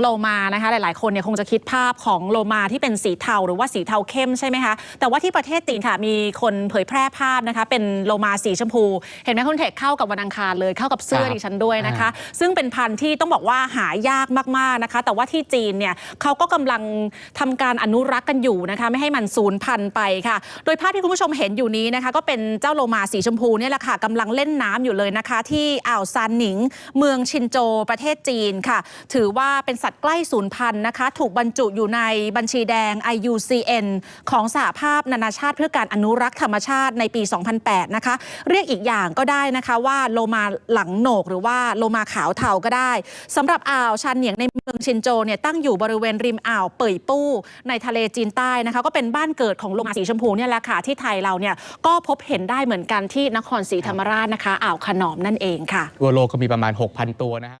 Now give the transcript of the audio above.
โลมานะคะหลาย ๆ คนเนี่ยคงจะคิดภาพของโลมาที่เป็นสีเทาหรือว่าสีเทาเข้มใช่ไหมคะแต่ว่าที่ประเทศจีนค่ะมีคนเผยแพร่ภาพนะคะเป็นโลมาสีชมพู เห็นไหมคุณเทคเข้ากับวันอังคารเลยเข้ากับเสื้อครับดิฉันด้วยนะคะ ซึ่งเป็นพันธุ์ที่ต้องบอกว่าหายากมาก ๆ นะคะ แต่ว่าที่จีนเนี่ยเขาก็กำลังทำการอนุรักษ์กันอยู่นะคะไม่ให้มันสูญพันธุ์ไปค่ะ โดยภาพที่คุณผู้ชมเห็นอยู่นี้นะคะก็เป็นเจ้าโลมาสีชมพูเนี่ยแหละค่ะกำลังเล่นน้ำอยู่เลยนะคะ ที่อ่าวซานหนิง เมืองชินโจประเทศจีนค่ะ ถือว่าเป็นสัตว์ใกล้สูญพันธุ์นะคะ ถูกบรรจุอยู่ในบัญชีแดง IUCN ของสหภาพนานาชาติเพื่อการอนุรักษ์ธรรมชาติในปี 2008 นะคะ เรียกอีกอย่างก็ได้นะคะว่าโลมาหลังโหนกหรือว่าโลมาขาวเทาก็ได้สำหรับอ่าวชันเหนียงในเมืองชินโจเนี่ยตั้งอยู่บริเวณริมอ่าวเป่ยปู้ ในทะเลจีนใต้นะคะ ก็เป็นบ้านเกิดของโลมาสีชมพูเนี่ยแหละค่ะที่ไทยเราเนี่ยก็พบเห็นได้เหมือนกันที่นครศรีธรรมราชนะคะอ่าวขนอมนั่นเองค่ะทั่วโลกก็มีประมาณ 6,000 ตัวนะฮะ